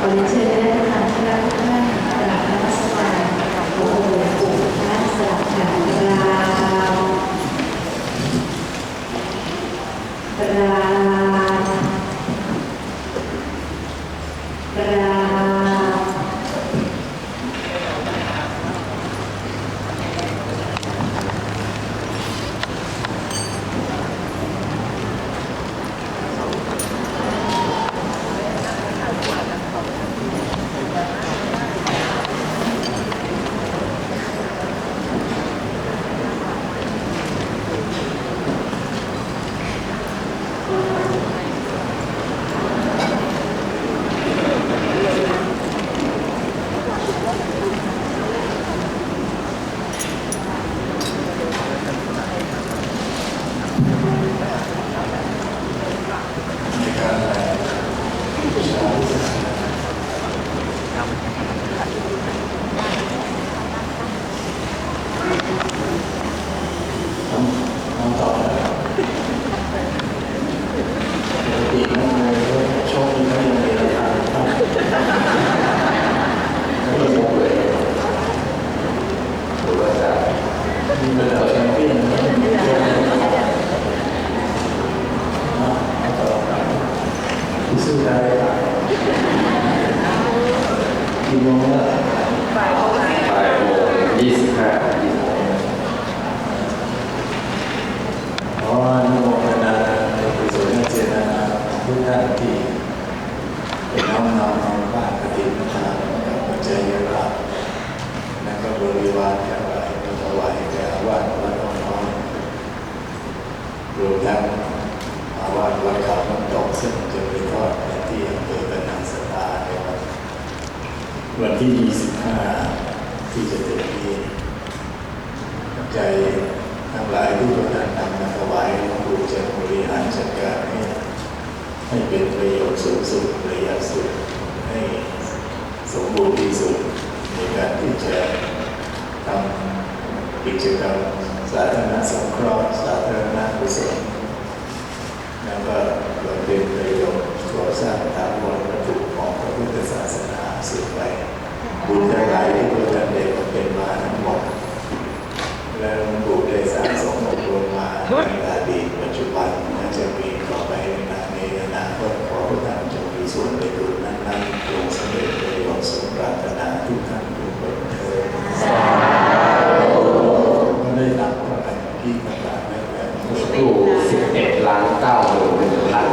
我们确。 สู้ได้กี่โมงแล้วบ่ายโมงบ่ายโมงยี่สิบห้าขออนุโมทนาในกุศลเจตนาทุกท่านที่เป็นน้องน้องน้องบ้านปฏิบัติธรรมกับปัจจัยรักและก็บริวารทั้งหลายถวายแก่วัดวัดน้องๆรวมทั้งอาวัดวัดเขาน้ำตกซึ่งจะมีทอดในที่อำเภอเป็นนังสตาในวัน วันที่ 25 ที่จะถึงนี้ใจทั้งหลายที่ทุกท่านนำมาถวายหลวงปู่จะบริหารจัดการให้ให้เป็นประโยชน์สูงสุดระยะสุดให้สมบูรณ์ที่สุดในการที่จะทำกิจกรรมสาธารณสงเคราะห์สาธารณกุศลแล้วก็บำเพ็ญประโยชน์ก่อสร้างถาวรวัตถุของพระพุทธศาสนาสืบไป บุญทั้งหลายที่ตัวจันเด้บำเป็นมาทั้งหมดและหลวงปู่ได้สร้างสมอบรมมาในอดีตปัจจุบันและจะมีต่อไปในอนาคตขอทุกท่านจงมีส่วนในบุญนั้นๆจงสำเร็จประโยชน์สมปรารถนาทุกท่านทุกคนเถิดก็ได้นำเข้าไปที่ต่างๆในแบบ ตู้สิบเอ็ดล้านเก้าหมื่นหนึ่งพัน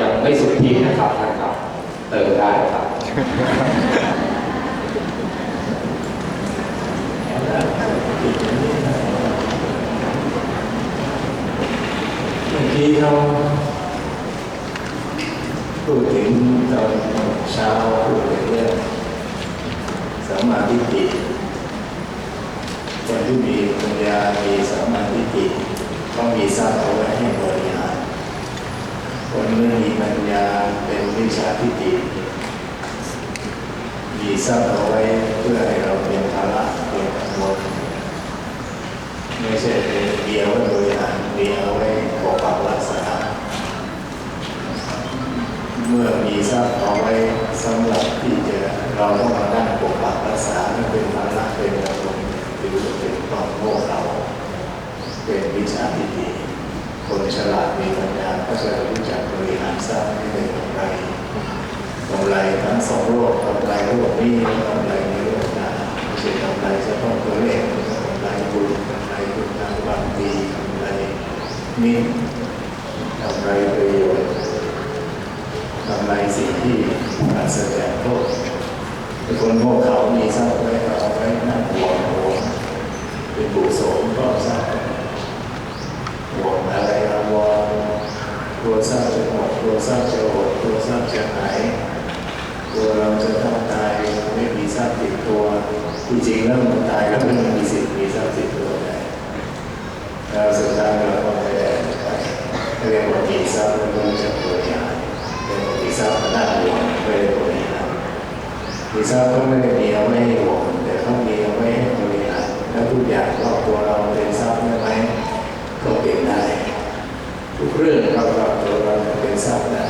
ยังไม่สุดที่นะครับท่านครับ เติมได้ครับ เมื่อกี้เขาพูดถึงตอนเช้าพูดถึงเรื่องสัมมา ทิฏฐิคนที่มีปัญญา มีสัมมาทิฏฐิต้องมีทรัพย์เอาไว้ให้บริหาร คนไม่มีปัญญาเป็นวิชาทิฏฐิมีทรัพย์เอาไว้เพื่อให้เราเป็นภาระเป็นกังวลไม่ใช่เป็นเดียวไว้บริหารเดียวไว้ปกปักรักษา เมื่อมีทรัพย์เอาไว้สำหรับที่จะเราต้องมานั่งปกปักรักษาไม่เป็นภาระเป็นกังวลหรือเป็นความโง่เราเป็นวิชาทิฏฐิคนฉลาดมีปัญญาก็จะรู้จักบริหารทรัพย์ให้เป็นกำไรกำไรทั้งสองโลกกำไรโลกนี้กำไรในโลกหน้าไม่ใช่กำไรเฉพาะตัวเลขกำไรบุญกำไรบุญทางบางดีกำไรนิ่มกำไรประโยชน์ทำลย สิ่งที่ปราศจากโทษเป็นคนโง่เขามีทรัพย์ไว้เอาไว้นั่งห่วงห่วงเป็นบุโสมก็ทรัพย์ห่วงอะไรอาวงกลัวทรัพย์จะหมดกลัวทรัพย์จะหดกลัวทรัพย์จะหายกลัวเราจะต้องตายไม่มีทรัพย์ติดตัวที่จริงแล้วมันตายก็ไม่มีสิทธิ์มีทรัพย์ติดตัวได้แล้วสุดท้ายเรา มีทรัพย์ก็ไม่ได้มีเอาไว้ให้หลวงแต่เขามีเอาไว้ให้บริหารแล้วทุกอย่างรอบตัวเราเป็นทรัพย์ได้ไหมก็เป็นได้ทุกเรื่องรอบตัวเราเป็นทรัพย์ได้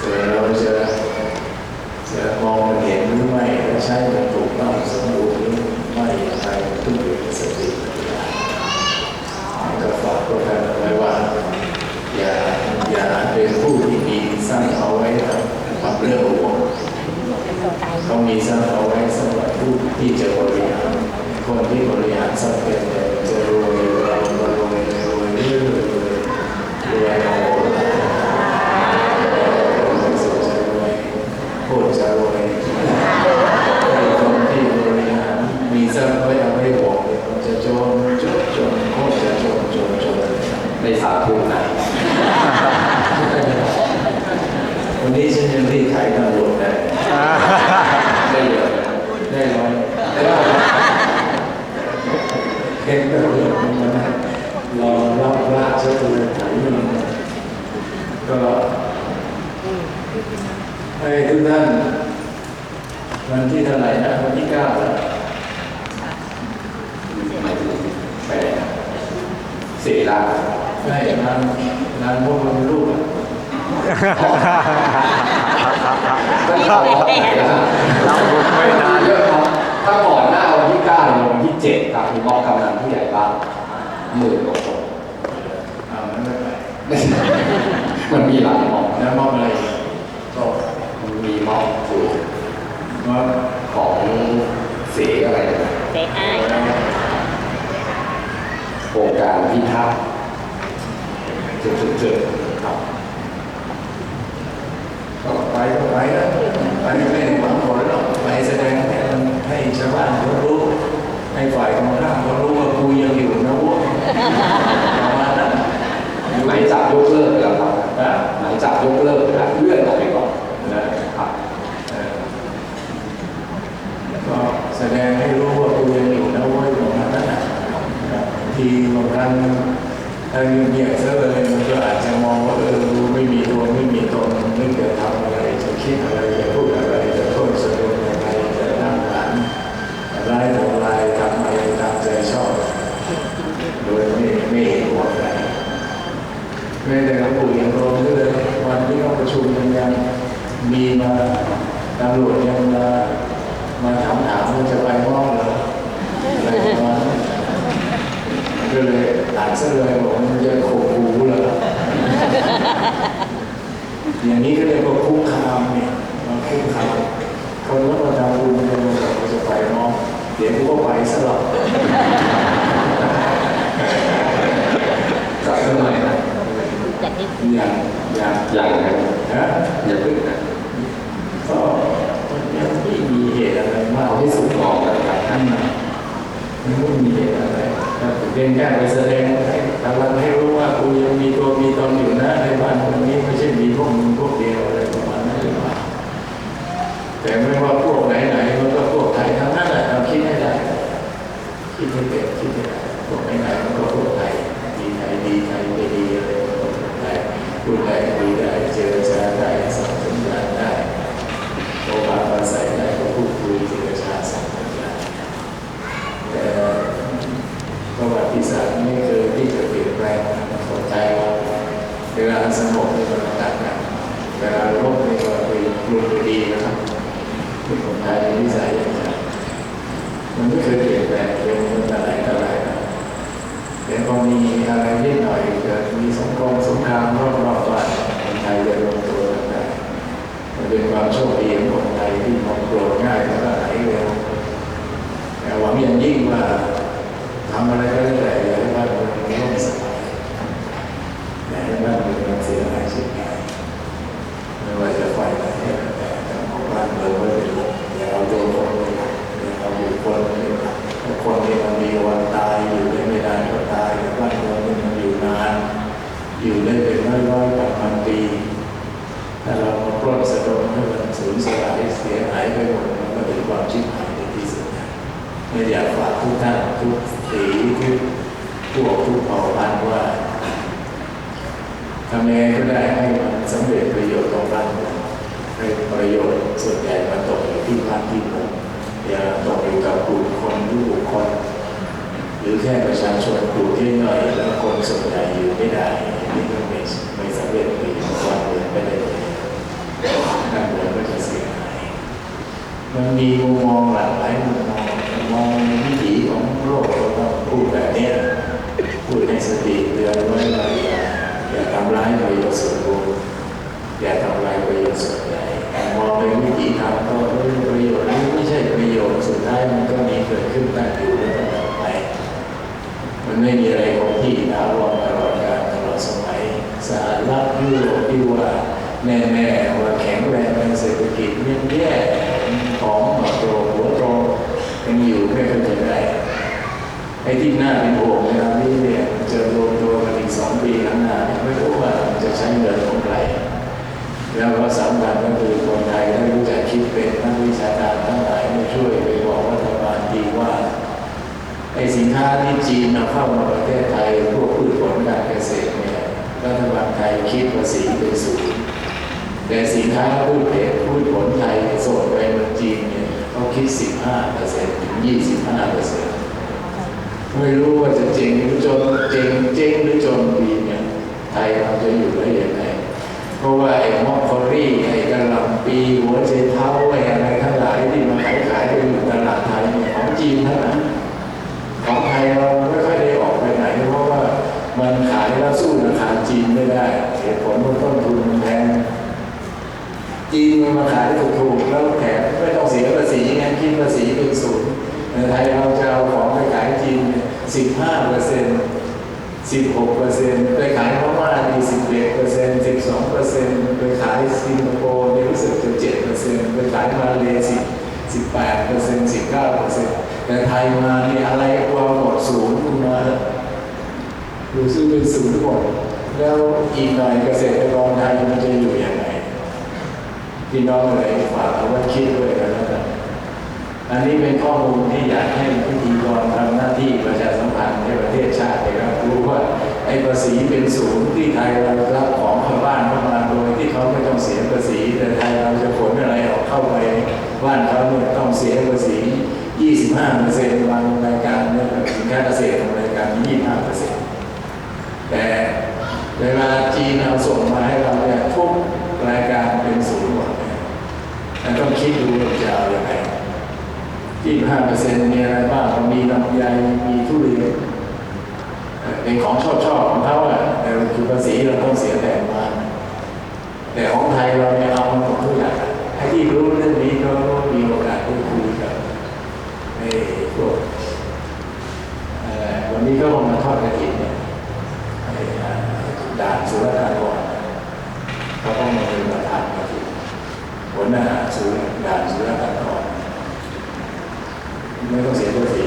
ส่เราจะจะมองมันเห็นหรือไม่ก็ใช่กต้องสมบูรณ์หรือไม่อย่างไรขึ้นอยู่กับสติปัญญาก็ฝากพวกท่านเอาไว้ว่า อย่าอย่าเป็นผู้ที่มีสร้างเอาไว้ทำเรื่องห่วงเขามีสร้างเอาไว้สำหรับผู้ที่จะบริหารคนที่บริหารทรัพย์เป็นเนี่ยจะรวยเราก็รวยรวยเรื่อยรวยรวยเอาสุดจะรวยโคตรจะรวยไอ้คนที่บริหาร มีทรัพย์ไว้เอาไว้ห่วงเนี่ยมันจะจนจนจนโคตรจะจนจนจนในสาธุไหนวันนี้ฉันยังรีดไถตำรวจได้ไม่เยอะได้ร้อยเห็นตำรวจมันนะรอรับพระเจ้าตัวไถมันก็ให้ทุกท่านวันที่เท่าไหร่นะวันที่เก้าแล้ว หมายถึงไปไหนนะสี่ล้านได้นานนานพวกมันลูกเราไม่นานเยอะครับถ้าก่อนหน้าวันที่เก้าเนี่ยวันที่เจ็ดครับมีมอบกำนันผู้ใหญ่บ้านหมื่นกว่าคนเอานั้นไม่ไปมันมีหลายมอบแล้วมอบอะไรก็มีมอบถูกมอบของเสีอะไรเสียอ้ายโครงการพิทักษ์ จุดๆๆครับก็ไปก็ไปนะไปไม่ได้หวังผลหรอกไปแสดงให้มันให้ชาวบ้านเขารู้ ให้ฝ่ายตรงข้ามเขารู้ว่ากูยังอยู่นะเว้ยประมาณนั้นหมายจับยกเลิกไปแล้วครับนะหมายจับยกเลิกแล้วเลื่อนออกไปก่อน นะครับ เอ่อก็แสดงให้รู้ว่ากูยังอยู่นะเว้ยประมาณนั้นนะทีบางครั้งถ้าเงียบๆซะเลยมันก็อาจจะมองว่าเออกูไม่มีตัวไม่มีตนไม่เกิดทำอะไรจะคิดอะไรจะพูดอะไรจะโทษสะดวกอะไรจะนั่งหลังร้ายทำลายทำอะไรตามใจชอบ โดยไม่ไม่เห็นหัวใจแม้แต่หลวงปู่ยังร้องเลยวันที่เขาประชุมยังยัง มีมาตำรวจยังมามาถามถามว่าจะไปมอบเหรออะไรประมาณนั้นก็เลยอ่านซะเลยบอกมันจะข่มขู่เหรออย่างนี้ก็เรียกว่าคุกคามเนี่ยมาคุกคามคนก็มาทำบุญกันบอกว่าจะไปมอบเดี๋ยวกูก็ไปสลับจับเท่าไหร่นะจากนี้อย่างอย่างอย่างนะนะอย่าพึ่งนะ ก็ยังไม่มีเหตุอะไรมากเอาให้สุดก่อนนะครับท่านนะยังไม่มีเหตุอะไรแต่เป็นแค่ไปแสดงให้ตลาให้รู้ว่ากูยังมีตัวมีตนอยู่นะในบ้านตรงนี้ไม่ใช่มีพวกมึงพวกเดียวอะไรประมาณนั้นหรือเปล่าแต่ไม่ว่าพวกไหนๆมันก็พวกไทยทั้งนั้นแหละเราคิดให้ได้คิดให้เป็นคิดให้ได้พวกไหนๆมันก็พวกไทยดีไทยดีไทยไม่ดีอะไรก็พวกไทยพูดได้คุยได้เจรจาได้สัมผัสงานได้ โอบาปาศัยได้ก็พูดคุยเจรจาสัมพันธ์กันแต่ประวัติศาสตร์ไม่เคยที่จะเปลี่ยนแปลงคนไทยว่าเวลาสงบนี่มันต่างกันเวลาโลกนี่ก็ไปกลุ่มไปดีนะครับที่คนไทยมีนิสัยอย่างนี้มันไม่เคยเปลี่ยนแปลงเป็นมันอะไรต่ออะไรนะแต่พอมีอะไรนิดหน่อยเกิดมีสงครามสงครามรอบๆบ้านคนไทยจะลงตัวกันได้ มันเป็นความโชคดีของคนไทยที่มองโกรธง่ายแล้วก็หายเร็วแต่หวังอย่างยิ่งว่าทำอะไรก็ได้แต่อย่าให้บ้านเมืองร่มสบายอย่าให้บ้านเมืองมันเสียหายสิ้นไปไม่ว่าจะฝ่ายไหนก็แล้วแต่แต่ของบ้านเมืองไว้เป็นหลักอย่าเอาตัวคนเป็นหลักอย่าเอาบุคคลเป็นหลักถ้าคนนี้มันมี วันตายอยู่ได้ไม่นานก็ตายแต่บ้านเมืองนี่มันอยู่นาน อยู่ได้เป็นร้อยๆกับพันปีถ้าเรามาปล้นสะดมให้มันสูญสลายเสียหายไปหมดมันก็เป็นความชิบหายในที่สุดนะไม่อยากฝากทุกท่านทุกสีทุกพวกทุกเผ่าพันธุ์ว่าทำยังไงก็ได้ให้มันสำเร็จประโยชน์ของบ้านเมืองให้ประโยชน์ส่วนใหญ่มาตกอยู่ที่บ้านที่เมืองอย่าตกอยู่กับกลุ่มคนหรือบุคคล หรือแค่ประชาชนกลุ่มที่หน่อยแล้วคนส่วนใหญ่อยู่ไม่ได้นนี่ก็ไม่ไม่สำเร็จประโยชน์บ้านเมืองไม่ได้เลยบ้านเมืองก็จะเสียหายมันมีมุมมองหลากหลายมุมมองมองในวิถีของโลกเราต้องพูดแบบนี้พูดในสติเตือนไว้ว่าอย่าอย่าทำร้ายประโยชน์ส่วนรวมอย่าทำลายประโยชน์ส่วนใหญ่มองในวิถีทางก็เรื่องประโยชน์นี่ไม่ใช่ประโยชน์สุดท้ายมันก็มีเกิดขึ้นตั้งอยู่แล้วก็ดับไป มันไม่มีอะไรคงที่ถาวรตลอดกาลตลอดสมัยสหรัฐยุโรปที่ว่าแน่ๆว่าแข็งแรงทางเศรษฐกิจเนี่ยแย่ของหัวโตหัวโตยังอยู่ไม่ค่อยจะได้ไอ้ที่น่าเป็นห่วงในตอนนี้เนี่ยมันจะรวมตัวกันอีกสองปีข้างหน้าเนี่ยไม่รู้ว่ามันจะใช้เงินของใครแล้วก็สำคัญก็คือคนไทยถ้ารู้จักคิดเป็นนักวิชาการทั้งหลายมาช่วยไปบอกรัฐบาลดีว่า ไอ้สินค้า ที่จีนนำเข้ามาประเทศไทยพวกพืชผลการเกษตรเนี่ยรัฐบาลไทยคิดภาษีเป็นศูนย์แต่สินค้าพืชเพืชผลไทยส่งไปเมืองจีนเนี่ยเขาคิด 15เปอร์เซ็นต์ถึง 25เปอร์เซ็นต์ไม่รู้ว่าจะเจ๊งหรือจนเจ๊งเจ๊งหรือจนปีเนี่ยไทยเราจะอยู่ได้ยังไงเพราะว่าไอ้มอคคอรี่ไอ้กระหลำปีหัวเชเท้าไอ้อะไรทั้งหลายที่มาขายขายไปอยู่ตลาดไทยเนี่ยจีนเท่านั้น เราไม่ค่อยได้ออกไปไหน เพราะว่ามันขายแล้วสู้ราคาจีนไม่ได้เหตุผลว่าต้นทุนมันแพงจีนมันมาขายได้ถูกๆแล้วแถมไม่ต้องเสียภาษีงั้นคิดภาษีเป็นศูนย์ในไทยเราจะเอาของไปขายจีนสิบห้าเปอร์เซ็นต์สิบหกเปอร์เซ็นต์ไปขายพม่าดีสิบเอ็ดเปอร์เซ็นต์สิบสองเปอร์เซ็นต์ไปขายสิงคโปร์นี่รู้สึกจะเจ็ดเปอร์เซ็นต์ไปขายมาเลเซียสิบแปดเปอร์เซ็นต์สิบเก้าเปอร์เซ็นต์ แต่ไทยมานี่อะไรวางหมดศูนย์มาดูซึ่งเป็นศูนย์หมดแล้วอีกหน่อยเกษตรกรไทยมันจะอยู่ยังไงพี่น้องอะไรฝากเอาไว้คิดด้วยกันแล้วกันอันนี้เป็นข้อมูลที่อยากให้พิธีกรทำหน้าที่ประชาสัมพันธ์ในประเทศชาตินะครับรู้ว่าไอ้ภาษีเป็นศูนย์ที่ไทยเรารับของชาวบ้านเข้ามาโดยที่เขาไม่ต้องเสียภาษี แต่ไทยเราจะขนอะไรออกเข้าไปบ้านเขาเนี่ยต้องเสียภาษี 25เปอร์เซ็นต์บางรายการเนี่ยสินค้าเกษตรบางรายการ25เปอร์เซ็นต์แต่เวลาจีนเอาส่งมาให้เราเนี่ยทุกรายการเป็นศูนย์หมดเลยต่ต้องคิดดูว่าจะเอาอย่างไรยี่ห้าเปอร์เซ็นต์มีอะไรบ้างมีลำไยมีทุเรียนเป็นของชอบชอบของเขาอะแต่คือภาษีเราต้องเสียแพงมาแต่ของไทยเราเนี่ยเอามาหมดทุกอย่าง โยมมาทอดกระถิ่นเนี่ยด่านสุรทานก่เขาต้องมาเป็นประธานกระถิ่นหัวหน้าสูด่านสุรทานก่ไม่ต้องเสียภาษี